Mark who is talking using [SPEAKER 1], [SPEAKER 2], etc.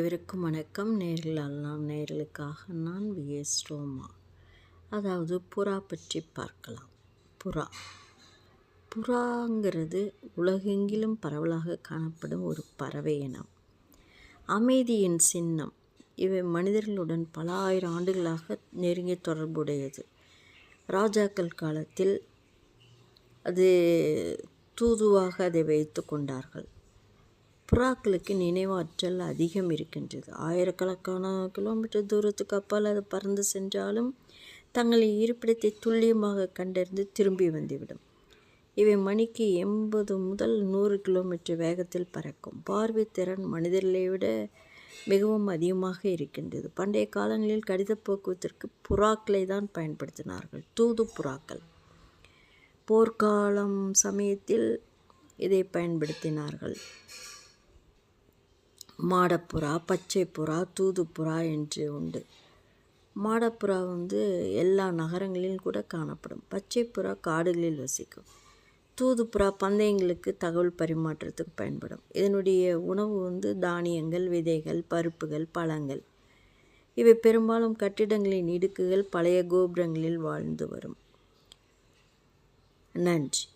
[SPEAKER 1] அனைவருக்கும் வணக்கம். நேரில் அல்லாம் நேர்களுக்காக நான் விஎஸ் ரோமா. அதாவது புறா பற்றி பார்க்கலாம். புறா. புறாங்கிறது உலகெங்கிலும் பரவலாக காணப்படும் ஒரு பறவை இனம். அமைதியின் சின்னம். இவை மனிதர்களுடன் பல ஆயிரம் ஆண்டுகளாக நெருங்கிய தொடர்புடையது. ராஜாக்கள் காலத்தில் அது தூதுவாக அதை வைத்து கொண்டார்கள். புறாக்களுக்கு நினைவாற்றல் அதிகம் இருக்கின்றது. ஆயிரக்கணக்கான கிலோமீட்டர் தூரத்துக்கு அப்பால் அது பறந்து சென்றாலும் தங்களின் இருப்பிடத்தை துல்லியமாக கண்டறிந்து திரும்பி வந்துவிடும். இவை மணிக்கு எண்பது முதல் நூறு கிலோமீட்டர் வேகத்தில் பறக்கும். பார்வை திறன் மனிதர்களை விட மிகவும் அதிகமாக இருக்கின்றது. பண்டைய காலங்களில் கடித போக்குவரத்திற்கு புறாக்களை தான் பயன்படுத்தினார்கள். தூது புறாக்கள். போர்க்காலம் சமயத்தில் இதை பயன்படுத்தினார்கள். மாடப்புறா பச்சைப்புறா தூதுப்புறா என்று உண்டு. மாடப்புறா வந்து எல்லா நகரங்களிலும் கூட காணப்படும். பச்சைப்புறா காடுகளில் வசிக்கும். தூதுப்புறா பந்தயங்களுக்கு தகவல் பரிமாற்றத்துக்கு பயன்படும். இதனுடைய உணவு வந்து தானியங்கள் விதைகள் பருப்புகள் பழங்கள். இவை பெரும்பாலும் கட்டிடங்களின் இடுக்குகள் பழைய கோபுரங்களில் வாழ்ந்து வரும். நன்றி.